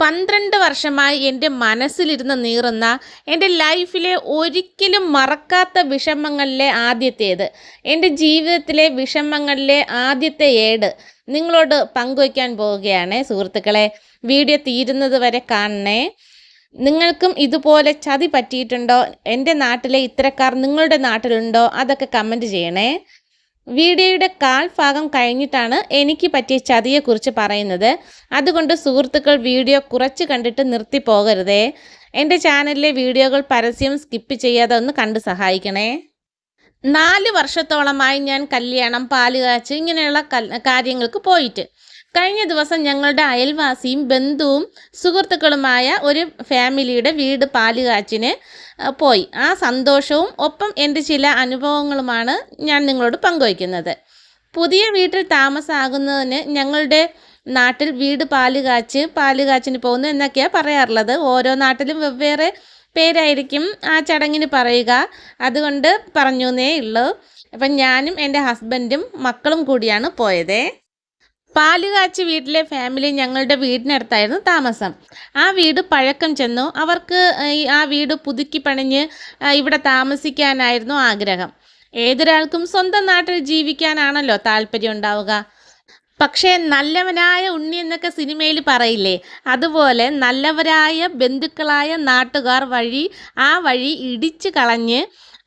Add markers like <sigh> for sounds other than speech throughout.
പന്ത്രണ്ട് വർഷമായി എന്റെ മനസ്സിലിരുന്ന് നീറുന്ന എന്റെ ലൈഫിലെ ഒരിക്കലും മറക്കാത്ത വിഷമങ്ങളിലെ ആദ്യത്തേത് എന്റെ ജീവിതത്തിലെ വിഷമങ്ങളിലെ ആദ്യത്തെ ഏട് നിങ്ങളോട് പങ്കുവയ്ക്കാൻ പോവുകയാണ്. സുഹൃത്തുക്കളെ വീഡിയോ തീരുന്നത് വരെ കാണണേ. നിങ്ങൾക്കും ഇതുപോലെ ചതി പറ്റിയിട്ടുണ്ടോ? എന്റെ നാട്ടിലെ ഇത്തരക്കാർ നിങ്ങളുടെ നാട്ടിലുണ്ടോ? അതൊക്കെ കമന്റ് ചെയ്യണേ. വീഡിയോയുടെ കാൽ ഭാഗം കഴിഞ്ഞിട്ടാണ് എനിക്ക് പറ്റിയ ചതിയെക്കുറിച്ച് പറയുന്നത്. അതുകൊണ്ട് സുഹൃത്തുക്കൾ വീഡിയോ കുറച്ച് കണ്ടിട്ട് നിർത്തി പോകരുതേ. എന്റെ ചാനലിലെ വീഡിയോകൾ പരസ്യം സ്കിപ്പ് ചെയ്യാതെ ഒന്ന് കണ്ട് സഹായിക്കണേ. നാല് വർഷത്തോളമായി ഞാൻ കല്യാണം പാലുകാച്ച് ഇങ്ങനെയുള്ള കാര്യങ്ങൾക്ക് പോയിട്ട്. കഴിഞ്ഞ ദിവസം ഞങ്ങളുടെ അയൽവാസിയും ബന്ധുവും സുഹൃത്തുക്കളുമായ ഒരു ഫാമിലിയുടെ വീട് പാലുകാച്ചിന് പോയി. ആ സന്തോഷവും ഒപ്പം എന്റെ ചില അനുഭവങ്ങളുമാണ് ഞാൻ നിങ്ങളോട് പങ്കുവയ്ക്കുന്നത്. പുതിയ വീട്ടിൽ താമസമാകുന്നതിന് ഞങ്ങളുടെ നാട്ടിൽ വീട് പാൽ കാച്ച് പാൽ കാച്ചിന് പോകുന്നു എന്നൊക്കെയാണ് പറയാറുള്ളത്. ഓരോ നാട്ടിലും വെവ്വേറെ പേരായിരിക്കും ആ ചടങ്ങിന് പറയുക. അതുകൊണ്ട് പറഞ്ഞേ ഉള്ളൂ. അപ്പം ഞാനും എന്റെ ഹസ്ബൻഡും മക്കളും കൂടിയാണ് പോയത്. പാലുകാച്ചി വീട്ടിലെ ഫാമിലി ഞങ്ങളുടെ വീടിനടുത്തായിരുന്നു താമസം. ആ വീട് പഴക്കം ചെന്നു. അവർക്ക് ആ വീട് പുതുക്കി പണിഞ്ഞ് ഇവിടെ താമസിക്കാനായിരുന്നു ആഗ്രഹം. ഏതൊരാൾക്കും സ്വന്തം നാട്ടിൽ ജീവിക്കാനാണല്ലോ താല്പര്യം ഉണ്ടാവുക. പക്ഷേ നല്ലവനായ ഉണ്ണി എന്നൊക്കെ സിനിമയിൽ പറയില്ലേ? അതുപോലെ നല്ലവരായ ബന്ധുക്കളായ നാട്ടുകാർ വഴി ആ വഴി ഇടിച്ചു കളഞ്ഞ്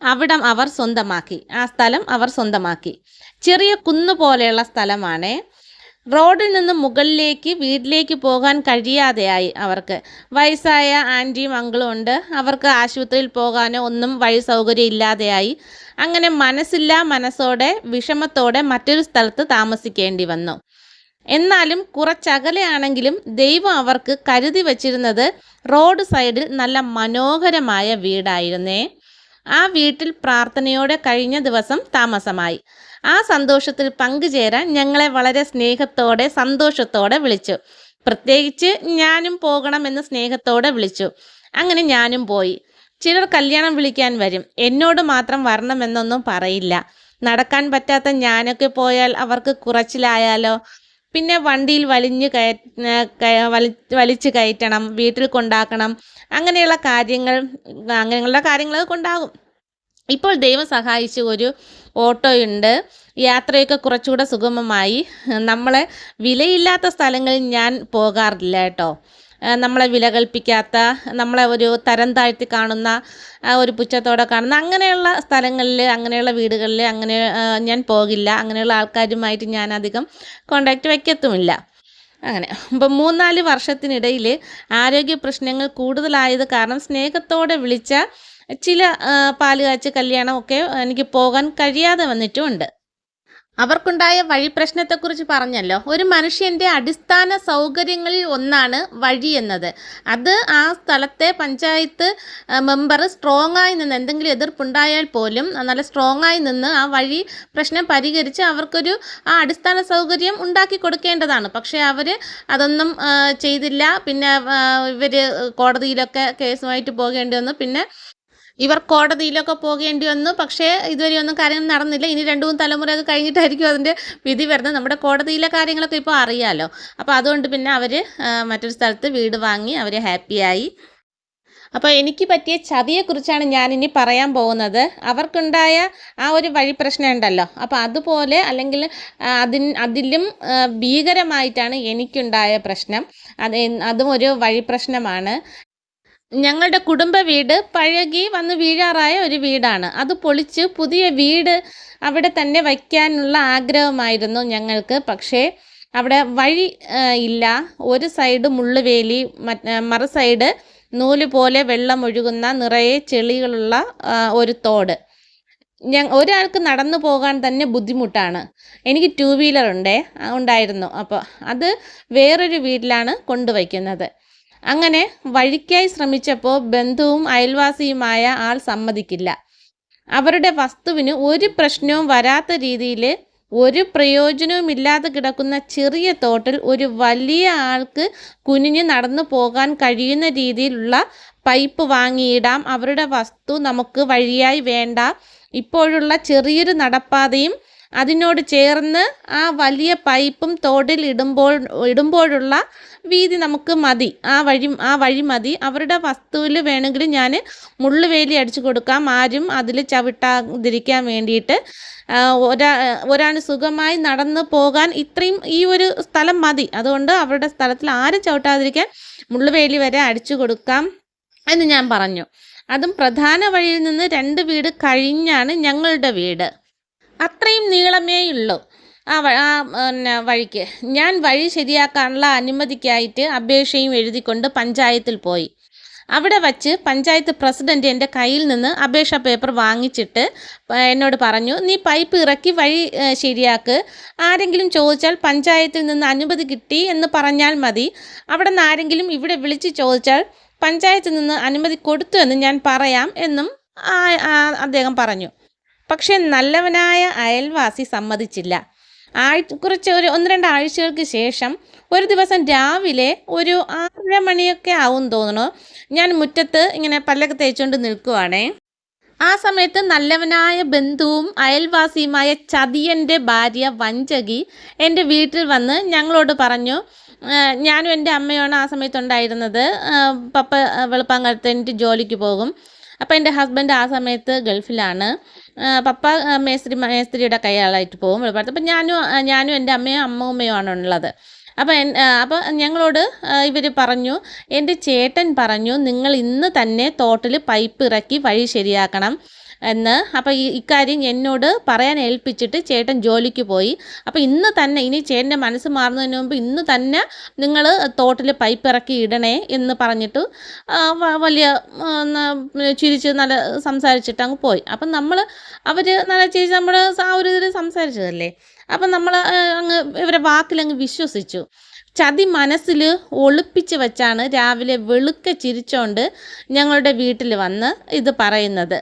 അവിടം അവർ സ്വന്തമാക്കി. ആ സ്ഥലം അവർ സ്വന്തമാക്കി. ചെറിയ കുന്നു പോലെയുള്ള സ്ഥലമാണേ. റോഡിൽ നിന്ന് മുകളിലേക്ക് വീട്ടിലേക്ക് പോകാൻ കഴിയാതെയായി അവർക്ക്. വയസ്സായ ആന്റിയും അങ്കിളും ഉണ്ട്. അവർക്ക് ആശുപത്രിയിൽ പോകാനോ ഒന്നും വഴി സൗകര്യം ഇല്ലാതെയായി. അങ്ങനെ മനസ്സില്ലാ മനസ്സോടെ വിഷമത്തോടെ മറ്റൊരു സ്ഥലത്ത് താമസിക്കേണ്ടി വന്നു. എന്നാലും കുറച്ചകലെയാണെങ്കിലും ദൈവം അവർക്ക് കരുതി വച്ചിരുന്നത് റോഡ് സൈഡിൽ നല്ല മനോഹരമായ വീടായിരുന്നേ. ആ വീട്ടിൽ പ്രാർത്ഥനയോടെ കഴിഞ്ഞ ദിവസം താമസമായി. ആ സന്തോഷത്തിൽ പങ്കുചേരാൻ ഞങ്ങളെ വളരെ സ്നേഹത്തോടെ സന്തോഷത്തോടെ വിളിച്ചു. പ്രത്യേകിച്ച് ഞാനും പോകണമെന്ന് സ്നേഹത്തോടെ വിളിച്ചു. അങ്ങനെ ഞാനും പോയി. ചിലർ കല്യാണം വിളിക്കാൻ വരും. എന്നോട് മാത്രം വരണമെന്നൊന്നും പറയില്ല. നടക്കാൻ പറ്റാത്ത ഞാനൊക്കെ പോയാൽ അവർക്ക് കുറച്ചിലായാലോ? പിന്നെ വണ്ടിയിൽ വലിഞ്ഞു കയ വലി വലിച്ചു കയറ്റണം വീട്ടിൽ കൊണ്ടാക്കണം. അങ്ങനെയുള്ള കാര്യങ്ങൾ അങ്ങനെയുള്ള കാര്യങ്ങളൊക്കെ കൊണ്ടാകും. ഇപ്പോൾ ദൈവം സഹായിച്ച് ഒരു ഓട്ടോയുണ്ട്. യാത്രയൊക്കെ കുറച്ചുകൂടെ സുഗമമായി. നമ്മളെ വിലയില്ലാത്ത സ്ഥലങ്ങളിൽ ഞാൻ പോകാറില്ല കേട്ടോ. നമ്മളെ വില കൽപ്പിക്കാത്ത നമ്മളെ ഒരു തരം താഴ്ത്തി കാണുന്ന ഒരു പുച്ഛത്തോടെ കാണുന്ന അങ്ങനെയുള്ള സ്ഥലങ്ങളിൽ അങ്ങനെയുള്ള വീടുകളിൽ അങ്ങനെ ഞാൻ പോകില്ല. അങ്ങനെയുള്ള ആൾക്കാരുമായിട്ട് ഞാൻ അധികം കോണ്ടാക്റ്റ് വയ്ക്കത്തുമില്ല അങ്ങനെ. ഇപ്പം മൂന്നാൽ വർഷത്തിനിടയിൽ ആരോഗ്യ പ്രശ്നങ്ങൾ കൂടുതലായത് കാരണം സ്നേഹത്തോടെ വിളിച്ച ചില പാൽ കാച്ച് കല്യാണമൊക്കെ എനിക്ക് പോകാൻ കഴിയാതെ വന്നിട്ടുമുണ്ട്. അവർക്കുണ്ടായ വഴി പ്രശ്നത്തെക്കുറിച്ച് പറഞ്ഞല്ലോ. ഒരു മനുഷ്യന്റെ അടിസ്ഥാന സൗകര്യങ്ങളിൽ ഒന്നാണ് വഴി എന്നത്. അത് ആ സ്ഥലത്തെ പഞ്ചായത്ത് മെമ്പർ സ്ട്രോങ് ആയി നിന്ന് എന്തെങ്കിലും എതിർപ്പുണ്ടായാൽ പോലും നല്ല സ്ട്രോങ് ആയി നിന്ന് ആ വഴി പ്രശ്നം പരിഹരിച്ച് അവർക്കൊരു ആ അടിസ്ഥാന സൗകര്യം ഉണ്ടാക്കി കൊടുക്കേണ്ടതാണ്. പക്ഷേ അവർ അതൊന്നും ചെയ്തില്ല. പിന്നെ ഇവർ കോടതിയിലൊക്കെ കേസുമായിട്ട് പോകേണ്ടി വന്നു. പിന്നെ ഇവർ കോടതിയിലൊക്കെ പോകേണ്ടി വന്നു. പക്ഷേ ഇതുവരെ ഒന്നും കാര്യങ്ങൾ നടന്നില്ല. ഇനി രണ്ടു മൂന്ന് തലമുറയൊക്കെ കഴിഞ്ഞിട്ടായിരിക്കും അതിന്റെ വിധി വരുന്നത്. നമ്മുടെ കോടതിയിലെ കാര്യങ്ങളൊക്കെ ഇപ്പോൾ അറിയാമല്ലോ അപ്പോൾ അതുകൊണ്ട് പിന്നെ അവർ മറ്റൊരു സ്ഥലത്ത് വീട് വാങ്ങി അവർ ഹാപ്പിയായി അപ്പോൾ എനിക്ക് പറ്റിയ ചതിയെക്കുറിച്ചാണ് ഞാനിനി പറയാൻ പോകുന്നത്. അവർക്കുണ്ടായ ആ ഒരു വഴി പ്രശ്നം ഉണ്ടല്ലോ. അപ്പോൾ അതുപോലെ അല്ലെങ്കിൽ അതിന് അതിലും ഭീകരമായിട്ടാണ് എനിക്കുണ്ടായ പ്രശ്നം. അത് അതും ഒരു വഴി പ്രശ്നമാണ്. ഞങ്ങളുടെ കുടുംബ വീട് പഴകി വന്ന് വീഴാറായ ഒരു വീടാണ്. അത് പൊളിച്ച് പുതിയ വീട് അവിടെ തന്നെ വയ്ക്കാനുള്ള ആഗ്രഹമായിരുന്നു ഞങ്ങൾക്ക്. പക്ഷേ അവിടെ വഴി ഇല്ല. ഒരു സൈഡ് മുള്ളുവേലി മറ സൈഡ് നൂൽ പോലെ വെള്ളം ഒഴുകുന്ന നിറയെ ചെളികളുള്ള ഒരു തോട്. ഞാൻ ഒരാൾക്ക് നടന്നു പോകാൻ തന്നെ ബുദ്ധിമുട്ടാണ്. എനിക്ക് ടൂ വീലർ ഉണ്ടേ ഉണ്ടായിരുന്നു. അപ്പോൾ അത് വേറൊരു വീട്ടിലാണ് കൊണ്ടുവയ്ക്കുന്നത്. അങ്ങനെ വഴിക്കായി ശ്രമിച്ചപ്പോൾ ബന്ധുവും അയൽവാസിയുമായ ആൾ സമ്മതിക്കില്ല. അവരുടെ വസ്തുവിന് ഒരു പ്രശ്നവും വരാത്ത രീതിയിൽ ഒരു പ്രയോജനവും ഇല്ലാതെ കിടക്കുന്ന ചെറിയ തോട്ടിൽ ഒരു വലിയ ആൾക്ക് കുനിഞ്ഞ് നടന്നു പോകാൻ കഴിയുന്ന രീതിയിലുള്ള പൈപ്പ് വാങ്ങിയിടാം. അവരുടെ വസ്തു നമുക്ക് വഴിയായി വേണ്ട. ഇപ്പോഴുള്ള ചെറിയൊരു നടപ്പാതയും അതിനോട് ചേർന്ന് ആ വലിയ പൈപ്പും തോടിൽ ഇടുമ്പോൾ ഇടുമ്പോഴുള്ള വീതി നമുക്ക് മതി. ആ വഴി ആ വഴി മതി. അവരുടെ വസ്തുവിൽ വേണമെങ്കിൽ ഞാൻ മുള്ളുവേലി അടിച്ചു കൊടുക്കാം. ആരും അതിൽ ചവിട്ടാതിരിക്കാൻ വേണ്ടിയിട്ട്. ഒരാ ഒരാൾ സുഖമായി നടന്നു പോകാൻ ഇത്രയും ഈ ഒരു സ്ഥലം മതി. അതുകൊണ്ട് അവരുടെ സ്ഥലത്തിൽ ആരും ചവിട്ടാതിരിക്കാൻ മുള്ളുവേലി വരെ അടിച്ചു കൊടുക്കാം എന്ന് ഞാൻ പറഞ്ഞു. അതും പ്രധാന വഴിയിൽ നിന്ന് രണ്ട് വീട് കഴിഞ്ഞാണ് ഞങ്ങളുടെ വീട്. അത്രയും നീളമേ ഉള്ളൂ. ആ ആ പിന്നെ വഴിക്ക്. ഞാൻ വഴി ശരിയാക്കാനുള്ള അനുമതിക്കായിട്ട് അപേക്ഷയും എഴുതിക്കൊണ്ട് പഞ്ചായത്തിൽ പോയി. അവിടെ വച്ച് പഞ്ചായത്ത് പ്രസിഡന്റ് എന്റെ കയ്യിൽ നിന്ന് അപേക്ഷ പേപ്പർ വാങ്ങിച്ചിട്ട് എന്നോട് പറഞ്ഞു നീ പൈപ്പ് ഇറക്കി വഴി ശരിയാക്ക്. ആരെങ്കിലും ചോദിച്ചാൽ പഞ്ചായത്തിൽ നിന്ന് അനുമതി കിട്ടി എന്ന് പറഞ്ഞാൽ മതി. അവിടെ നിന്ന് ആരെങ്കിലും ഇവിടെ വിളിച്ച് ചോദിച്ചാൽ പഞ്ചായത്തിൽ നിന്ന് അനുമതി കൊടുത്തു എന്ന് ഞാൻ പറയാം എന്നും അദ്ദേഹം പറഞ്ഞു. പക്ഷേ നല്ലവനായ അയൽവാസി സമ്മതിച്ചില്ല. ആഴ്ച കുറച്ച് ഒരു ഒന്ന് രണ്ട് ആഴ്ചകൾക്ക് ശേഷം ഒരു ദിവസം രാവിലെ ഒരു ആറര മണിയൊക്കെ ആവും തോന്നുന്നു. ഞാൻ മുറ്റത്ത് ഇങ്ങനെ പല്ലൊക്കെ തേച്ചുകൊണ്ട് നിൽക്കുവാണേ. ആ സമയത്ത് നല്ലവനായ ബന്ധുവും അയൽവാസിയുമായ ചതിയന്റെ ഭാര്യ വഞ്ചകി എന്റെ വീട്ടിൽ വന്ന് ഞങ്ങളോട് പറഞ്ഞു "ആ, ഞാനും എന്റെ അമ്മയാണ് ആ സമയത്ത് ഉണ്ടായിരുന്നത് പപ്പ ആ, വെളുപ്പാങ്കലത്ത് എനിക്ക് ജോലിക്ക് പോകും. അപ്പോൾ എന്റെ ഹസ്ബൻഡ് ആ സമയത്ത് ഗൾഫിലാണ്. പപ്പ മേസ്ത്രി മേസ്ത്രിയുടെ കൈയാളായിട്ട് പോകും വെളിപ്പാട്. അപ്പം ഞാനും ഞാനും എന്റെ അമ്മയും അമ്മൂമ്മയും ആണ് ഉള്ളത്. അപ്പോൾ എൻ അപ്പോൾ ഞങ്ങളോട് ഇവർ പറഞ്ഞു എന്റെ ചേട്ടൻ പറഞ്ഞു നിങ്ങൾ ഇന്ന് തന്നെ തോട്ടിൽ പൈപ്പ് ഇറക്കി വഴി ശരിയാക്കണം. എന്ന്. അപ്പോൾ ഈ ഇക്കാര്യം എന്നോട് പറയാൻ ഏൽപ്പിച്ചിട്ട് ചേട്ടൻ ജോലിക്ക് പോയി. അപ്പോൾ ഇന്ന് തന്നെ ഇനി ചേട്ടന്റെ മനസ്സ് മാറുന്നതിന് മുമ്പ് ഇന്ന് തന്നെ നിങ്ങൾ തോട്ടിൽ പൈപ്പ് ഇറക്കി ഇടണേ എന്ന് പറഞ്ഞിട്ട് വലിയ ചിരിച്ച് നല്ല സംസാരിച്ചിട്ട് അങ്ങ് പോയി. അപ്പം നമ്മൾ അവർ നല്ല ചിരിച്ച് നമ്മൾ ആ ഒരു ഇതിൽ സംസാരിച്ചതല്ലേ? അപ്പം നമ്മൾ അങ്ങ് ഇവരെ വാക്കിലങ്ങ് വിശ്വസിച്ചു. ചതി മനസ്സിൽ ഒളിപ്പിച്ച് വെച്ചാണ് രാവിലെ വെളുക്ക ചിരിച്ചോണ്ട് ഞങ്ങളുടെ വീട്ടിൽ വന്ന് ഇത് പറയുന്നത്.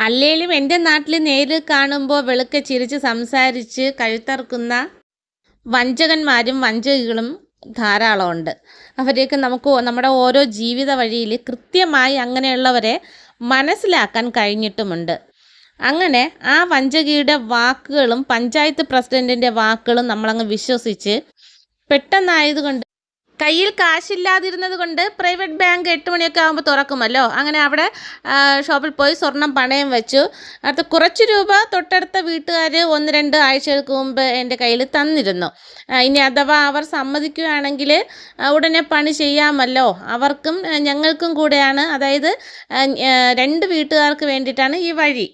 അല്ലേലും എന്റെ നാട്ടിൽ നേരിൽ കാണുമ്പോൾ വെളുക്കെ ചിരിച്ച് സംസാരിച്ച് കഴുത്തറക്കുന്ന വഞ്ചകന്മാരും വഞ്ചകികളും ധാരാളമുണ്ട്. അവരെയൊക്കെ നമുക്ക് നമ്മുടെ ഓരോ ജീവിത വഴിയിൽ കൃത്യമായി അങ്ങനെയുള്ളവരെ മനസ്സിലാക്കാൻ കഴിഞ്ഞിട്ടുമുണ്ട്. അങ്ങനെ ആ വഞ്ചകിയുടെ വാക്കുകളും പഞ്ചായത്ത് പ്രസിഡന്റിന്റെ വാക്കുകളും നമ്മളങ്ങ് വിശ്വസിച്ച് പെട്ടെന്നായതുകൊണ്ട് കയ്യിൽ കാശില്ലാതിരുന്നത് കൊണ്ട് പ്രൈവറ്റ് ബാങ്ക് എട്ട് മണിയൊക്കെ ആകുമ്പോൾ തുറക്കുമല്ലോ. അങ്ങനെ അവിടെ ഷോപ്പിൽ പോയി സ്വർണം പണയം വെച്ചു. അത് കുറച്ച് രൂപ തൊട്ടടുത്ത വീട്ടുകാർ ഒന്ന് രണ്ട് ആഴ്ചകൾക്ക് മുമ്പ് എന്റെ കയ്യിൽ തന്നിരുന്നു. ഇനി അഥവാ അവർ സമ്മതിക്കുകയാണെങ്കിൽ ഉടനെ പണി ചെയ്യാമല്ലോ. അവർക്കും ഞങ്ങൾക്കും കൂടെയാണ്. അതായത് രണ്ട് വീട്ടുകാർക്ക് വേണ്ടിയിട്ടാണ് ഈ വഴി.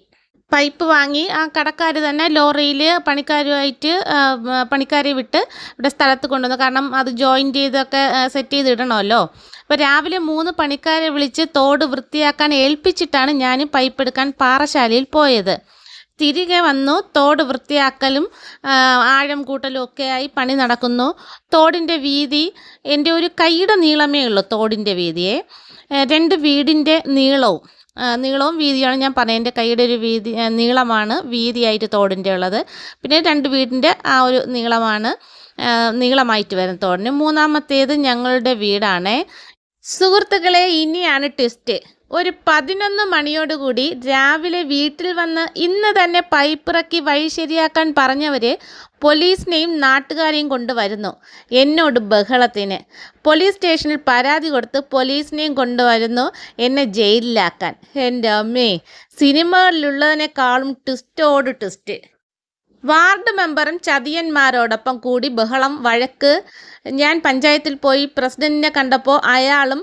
പൈപ്പ് വാങ്ങി ആ കടക്കാർ തന്നെ ലോറിയിൽ പണിക്കാരുമായിട്ട് പണിക്കാരെ വിട്ട് ഇവിടെ സ്ഥലത്ത് കൊണ്ടുവന്നു. കാരണം അത് ജോയിൻ ചെയ്തൊക്കെ സെറ്റ് ചെയ്തിടണമല്ലോ. അപ്പോൾ രാവിലെ മൂന്ന് പണിക്കാരെ വിളിച്ച് തോട് വൃത്തിയാക്കാൻ ഏൽപ്പിച്ചിട്ടാണ് ഞാൻ പൈപ്പ് എടുക്കാൻ പാറശാലയിൽ പോയത്. തിരികെ വന്നു തോട് വൃത്തിയാക്കലും ആഴം കൂട്ടലും ഒക്കെയായി പണി നടക്കുന്നു. തോടിന്റെ വീതി എന്റെ ഒരു കൈയുടെ നീളമേ ഉള്ളൂ തോടിന്റെ വീതിയെ. രണ്ട് വീടിന്റെ നീളവും. നീളവും വീതിയാണ് ഞാൻ പറഞ്ഞത്. എന്റെ കൈയുടെ ഒരു വീതി നീളമാണ് വീതിയായിട്ട് തോടിന്റെ ഉള്ളത് പിന്നെ രണ്ട് വീടിന്റെ ആ ഒരു നീളമാണ് നീളമായിട്ട് വരുന്ന തോടിന്. മൂന്നാമത്തേത് ഞങ്ങളുടെ വീടാണ്. സുഹൃത്തുക്കളെ ഇനിയാണ് ട്വിസ്റ്റ് ഒരു പതിനൊന്ന് മണിയോടുകൂടി രാവിലെ വീട്ടിൽ വന്ന് ഇന്ന് തന്നെ പൈപ്പിറക്കി വഴി ശരിയാക്കാൻ പറഞ്ഞവരെ പോലീസിനെയും നാട്ടുകാരെയും കൊണ്ടുവരുന്നു. എന്നോട് ബഹളത്തിന്. പോലീസ് സ്റ്റേഷനിൽ പരാതി കൊടുത്ത് പോലീസിനെയും കൊണ്ടുവരുന്നു. എന്നെ ജയിലിലാക്കാൻ. എന്റെ അമ്മേ സിനിമകളിലുള്ളതിനേക്കാളും ട്വിസ്റ്റോട് ട്വിസ്റ്റ് വാർഡ് മെമ്പറും ചതിയന്മാരോടൊപ്പം കൂടി ബഹളം വഴക്ക്. ഞാൻ പഞ്ചായത്തിൽ പോയി പ്രസിഡന്റിനെ കണ്ടപ്പോൾ അയാളും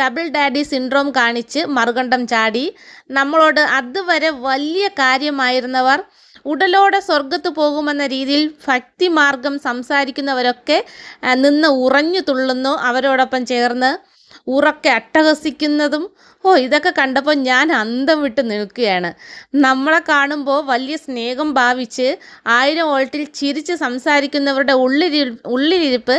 ഡബിൾ ഡാഡി സിൻഡ്രോം കാണിച്ച് മറുകണ്ഠം ചാടി. നമ്മളോട് അതുവരെ വലിയ കാര്യമായിരുന്നവർ. ഉടലോടെ സ്വർഗത്ത് പോകുമെന്ന രീതിയിൽ ഭക്തിമാർഗം സംസാരിക്കുന്നവരൊക്കെ നിന്ന് ഉറഞ്ഞു തുള്ളുന്നു അവരോടൊപ്പം ചേർന്ന്. ഉറക്കെ അട്ടഹസിക്കുന്നതും ഓ ഇതൊക്കെ കണ്ടപ്പോൾ ഞാൻ അന്തം വിട്ട് നിൽക്കുകയാണ്. നമ്മളെ കാണുമ്പോൾ വലിയ സ്നേഹം ഭാവിച്ച് ആയിരം വോൾട്ടിൽ ചിരിച്ച് സംസാരിക്കുന്നവരുടെ ഉള്ളിരി ഉള്ളിലിരിപ്പ്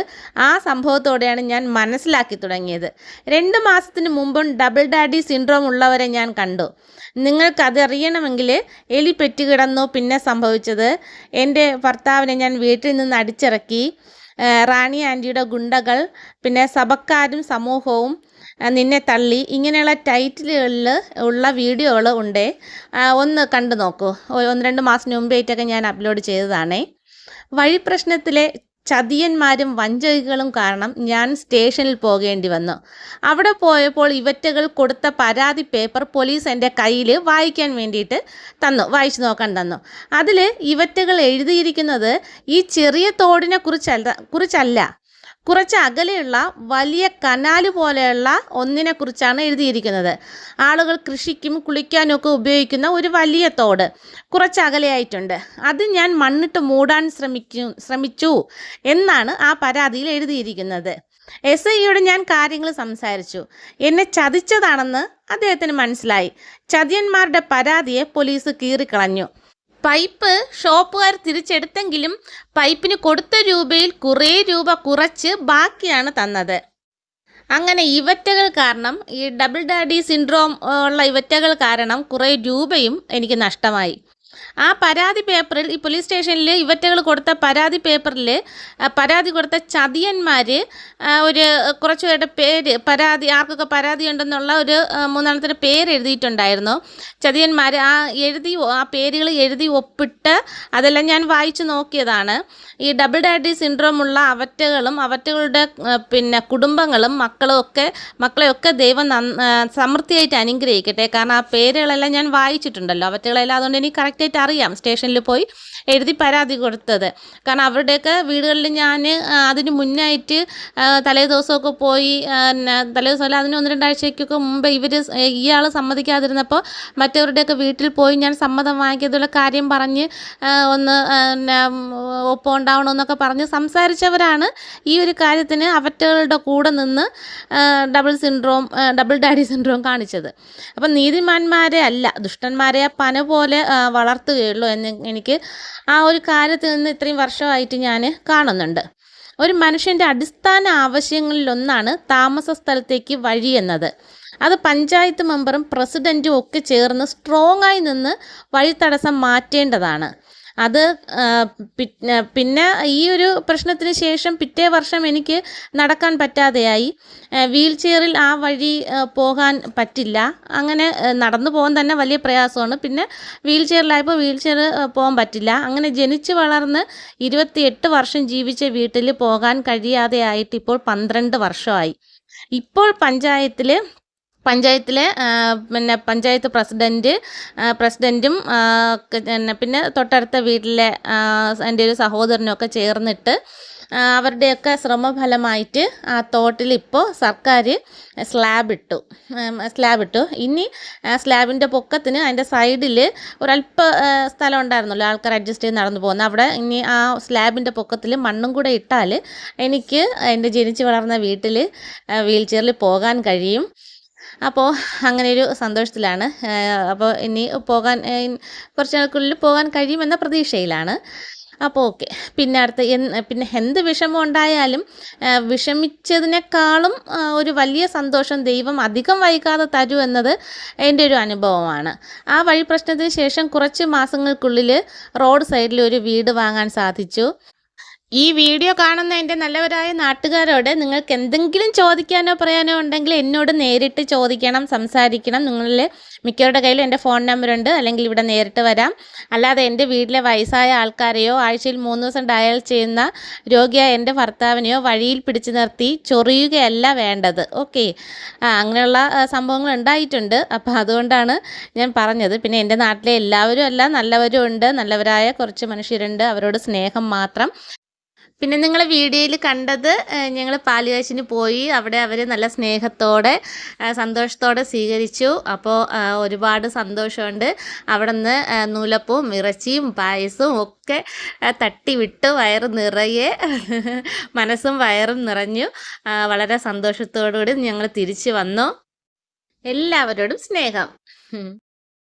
ആ സംഭവത്തോടെയാണ് ഞാൻ മനസ്സിലാക്കി തുടങ്ങിയത്. രണ്ട് മാസത്തിന് മുമ്പും ഡബിൾ ഡാഡി സിൻഡ്രോം ഉള്ളവരെ ഞാൻ കണ്ടു. നിങ്ങൾക്കതറിയണമെങ്കിൽ എലി പെറ്റുകിടന്നു പിന്നെ സംഭവിച്ചത് എന്റെ ഭർത്താവിനെ ഞാൻ വീട്ടിൽ നിന്ന് അടിച്ചിറക്കി. റാണി ആന്റിയുടെ ഗുണ്ടകൾ പിന്നെ സഭക്കാരും സമൂഹവും നിന്നെ തള്ളി. ഇങ്ങനെയുള്ള ടൈറ്റിലുകളിൽ ഉള്ള വീഡിയോകൾ ഉണ്ട്. ഒന്ന് കണ്ടു നോക്കൂ. ഒന്ന് രണ്ട് മാസം മുമ്പായിട്ടൊക്കെ ഞാൻ അപ്ലോഡ് ചെയ്തതാണേ. വഴി പ്രശ്നത്തിലെ ചതിയന്മാരും വഞ്ചകികളും കാരണം ഞാൻ സ്റ്റേഷനിൽ പോകേണ്ടി വന്നു. അവിടെ പോയപ്പോൾ ഇവറ്റകൾ കൊടുത്ത പരാതി പേപ്പർ പോലീസ് എന്റെ കയ്യിൽ വായിക്കാൻ വേണ്ടിയിട്ട് തന്നു വായിച്ചു നോക്കാൻ തന്നു. അതിൽ ഇവറ്റകൾ എഴുതിയിരിക്കുന്നത് ഈ ചെറിയ തോടിനെ കുറിച്ചല്ല കുറിച്ചല്ല. കുറച്ച് അകലെയുള്ള വലിയ കനാല് പോലെയുള്ള ഒന്നിനെ കുറിച്ചാണ് എഴുതിയിരിക്കുന്നത്. ആളുകൾ കൃഷിക്കും കുളിക്കാനും ഒക്കെ ഉപയോഗിക്കുന്ന ഒരു വലിയ തോട് കുറച്ച് അകലെയായിട്ടുണ്ട്. അത് ഞാൻ മണ്ണിട്ട് മൂടാൻ ശ്രമിക്കു ശ്രമിച്ചു എന്നാണ് ആ പരാതിയിൽ എഴുതിയിരിക്കുന്നത്. എസ് ഐയോട് ഞാൻ കാര്യങ്ങൾ സംസാരിച്ചു. എന്നെ ചതിച്ചതാണെന്ന് അദ്ദേഹത്തിന് മനസ്സിലായി. ചതിയന്മാരുടെ പരാതിയെ പോലീസ് കീറിക്കളഞ്ഞു. പൈപ്പ് ഷോപ്പുകാർ തിരിച്ചെടുത്തെങ്കിലും പൈപ്പിന് കൊടുത്ത രൂപയിൽ കുറേ രൂപ കുറച്ച് ബാക്കിയാണ് തന്നത്. അങ്ങനെ ഇവറ്റകൾ കാരണം ഈ ഡബിൾ ഡാഡി സിൻഡ്രോം ഉള്ള ഇവറ്റകൾ കാരണം കുറേ രൂപയും എനിക്ക് നഷ്ടമായി. ആ പരാതി പേപ്പറിൽ ഈ പോലീസ് സ്റ്റേഷനിൽ ഇവറ്റകൾ കൊടുത്ത പരാതി പേപ്പറിൽ പരാതി കൊടുത്ത ചതിയന്മാർ ഒരു കുറച്ച് പേരുടെ പേര് പരാതി ആർക്കൊക്കെ പരാതി ഉണ്ടെന്നുള്ള ഒരു മൂന്നാമത്തെ പേര് എഴുതിയിട്ടുണ്ടായിരുന്നു. ചതിയന്മാർ ആ എഴുതി ആ പേരുകൾ എഴുതി ഒപ്പിട്ട് അതെല്ലാം ഞാൻ വായിച്ചു നോക്കിയതാണ്. ഈ ഡബിൾ ഡാഡി സിൻഡ്രോം ഉള്ള അവറ്റകളും അവറ്റകളുടെ പിന്നെ കുടുംബങ്ങളും മക്കളും ഒക്കെ മക്കളെയൊക്കെ ദൈവം സമൃദ്ധിയായിട്ട് അനുഗ്രഹിക്കട്ടെ. കാരണം ആ പേരുകളെല്ലാം ഞാൻ വായിച്ചിട്ടുണ്ടല്ലോ. അവറ്റകളെല്ലാം അതുകൊണ്ട് എനിക്ക് കറക്റ്റായിട്ട് അറിയാം സ്റ്റേഷനിൽ പോയി എഴുതി പരാതി കൊടുത്തത്. കാരണം അവരുടെയൊക്കെ വീടുകളിൽ ഞാൻ അതിന് മുന്നായിട്ട് തലേ ദിവസമൊക്കെ പോയി തലേ ദിവസം അല്ല അതിന് ഒന്ന് രണ്ടാഴ്ചയ്ക്കൊക്കെ മുമ്പ് ഇവർ ഇയാൾ സമ്മതിക്കാതിരുന്നപ്പോൾ മറ്റവരുടെയൊക്കെ വീട്ടിൽ പോയി ഞാൻ സമ്മതം വാങ്ങിയതുള്ള കാര്യം പറഞ്ഞ് ഒന്ന് ഒപ്പം ഉണ്ടാവണമെന്നൊക്കെ പറഞ്ഞ് സംസാരിച്ചവരാണ്. ഈ ഒരു കാര്യത്തിന് അവറ്റകളുടെ കൂടെ നിന്ന് double syndrome double daddy syndrome കാണിച്ചത്. അപ്പം നീതിമാന്മാരെ അല്ല ദുഷ്ടന്മാരെ പന പോലെ വളർത്തുകയുള്ളൂ എന്ന് എനിക്ക് ആ ഒരു കാര്യത്തിൽ നിന്ന് ഇത്രയും വർഷമായിട്ട് ഞാൻ കാണുന്നുണ്ട്. ഒരു മനുഷ്യന്റെ അടിസ്ഥാന ആവശ്യങ്ങളിലൊന്നാണ് താമസ സ്ഥലത്തേക്ക് വഴി എന്നത്. അത് പഞ്ചായത്ത് മെമ്പറും പ്രസിഡന്റും ഒക്കെ ചേർന്ന് സ്ട്രോങ് ആയി നിന്ന് വഴി തടസ്സം മാറ്റേണ്ടതാണ്. അത് പിന്നെ ഈ ഒരു പ്രശ്നത്തിന് ശേഷം പിറ്റേ വർഷം എനിക്ക് നടക്കാൻ പറ്റാതെയായി. വീൽ ചെയറിൽ ആ വഴി പോകാൻ പറ്റില്ല. അങ്ങനെ നടന്നു പോകാൻ തന്നെ വലിയ പ്രയാസമാണ്. പിന്നെ വീൽ ചെയറിലായപ്പോൾ വീൽ ചെയർ പോകാൻ പറ്റില്ല. അങ്ങനെ ജനിച്ച് വളർന്ന് ഇരുപത്തിയെട്ട് വർഷം ജീവിച്ച വീട്ടിൽ പോകാൻ കഴിയാതെ ആയിട്ട് ഇപ്പോൾ പന്ത്രണ്ട് വർഷമായി. ഇപ്പോൾ പഞ്ചായത്തിൽ പഞ്ചായത്തിലെ പിന്നെ പഞ്ചായത്ത് പ്രസിഡന്റ് പ്രസിഡന്റും പിന്നെ പിന്നെ തൊട്ടടുത്ത വീട്ടിലെ എന്റെ ഒരു സഹോദരനും ഒക്കെ ചേർന്നിട്ട് അവരുടെയൊക്കെ ശ്രമഫലമായിട്ട് ആ തോട്ടിൽ ഇപ്പോൾ സർക്കാർ സ്ലാബ് ഇട്ടു സ്ലാബ് ഇട്ടു. ഇനി സ്ലാബിന്റെ പൊക്കത്തിന് അതിന്റെ സൈഡിൽ ഒരല്പ സ്ഥലം ഉണ്ടായിരുന്നല്ലോ ആൾക്കാർ അഡ്ജസ്റ്റ് ചെയ്ത് നടന്നു പോകുന്നത്. അവിടെ ഇനി ആ സ്ലാബിന്റെ പൊക്കത്തിൽ മണ്ണും കൂടെ ഇട്ടാൽ എനിക്ക് എന്റെ ജനിച്ച് വളർന്ന വീട്ടിൽ വീൽ ചെയറിൽ പോകാൻ കഴിയും. അപ്പോൾ അങ്ങനെ ഒരു സന്തോഷത്തിലാണ് അപ്പോൾ ഇനി പോകാൻ ഏഹ്, കുറച്ച് നാൾക്കുള്ളിൽ പോകാൻ കഴിയുമെന്ന പ്രതീക്ഷയിലാണ്. അപ്പോൾ ഓക്കെ. പിന്നെ അടുത്ത പിന്നെ എന്ത് വിഷമം ഉണ്ടായാലും വിഷമിച്ചതിനേക്കാളും ഒരു വലിയ സന്തോഷം ദൈവം അധികം വൈകാതെ തരൂ എന്നത് എന്റെ ഒരു അനുഭവമാണ്. ആ വഴി പ്രശ്നത്തിന് ശേഷം കുറച്ച് മാസങ്ങൾക്കുള്ളിൽ റോഡ് സൈഡിൽ ഒരു വീട് വാങ്ങാൻ സാധിച്ചു. ഈ വീഡിയോ കാണുന്ന എന്റെ നല്ലവരായ നാട്ടുകാരോട് നിങ്ങൾക്ക് എന്തെങ്കിലും ചോദിക്കാനോ പറയാനോ ഉണ്ടെങ്കിൽ എന്നോട് നേരിട്ട് ചോദിക്കണം സംസാരിക്കണം. നിങ്ങളിൽ മിക്കവരുടെ കയ്യിലും എന്റെ ഫോൺ നമ്പറുണ്ട്. അല്ലെങ്കിൽ ഇവിടെ നേരിട്ട് വരാം. അല്ലാതെ എന്റെ വീട്ടിലെ വയസ്സായ ആൾക്കാരെയോ ആഴ്ചയിൽ മൂന്ന് ദിവസം ഡയൽ ചെയ്യുന്ന രോഗിയായ എന്റെ ഭർത്താവിനെയോ വഴിയിൽ പിടിച്ചു നിർത്തി ചൊറിയുകയല്ല വേണ്ടത്. ഓക്കെ. അങ്ങനെയുള്ള സംഭവങ്ങൾ ഉണ്ടായിട്ടുണ്ട്. അപ്പോൾ അതുകൊണ്ടാണ് ഞാൻ പറഞ്ഞത്. പിന്നെ എന്റെ നാട്ടിലെ എല്ലാവരും അല്ല. നല്ലവരും ഉണ്ട്. നല്ലവരായ കുറച്ച് മനുഷ്യരുണ്ട്. അവരോട് സ്നേഹം മാത്രം. പിന്നെ നിങ്ങൾ വീഡിയോയിൽ കണ്ടത് ഞങ്ങൾ പാലുകാച്ചിന് പോയി. അവിടെ അവർ നല്ല സ്നേഹത്തോടെ സന്തോഷത്തോടെ സ്വീകരിച്ചു. അപ്പോൾ ഒരുപാട് സന്തോഷമുണ്ട്. അവിടെ നിന്ന് നൂലപ്പവും ഇറച്ചിയും പായസവും ഒക്കെ തട്ടി വിട്ട് വയറ് നിറയെ <laughs> മനസ്സും വയറും നിറഞ്ഞു. വളരെ സന്തോഷത്തോടുകൂടി ഞങ്ങൾ തിരിച്ചു വന്നു. എല്ലാവരോടും സ്നേഹം.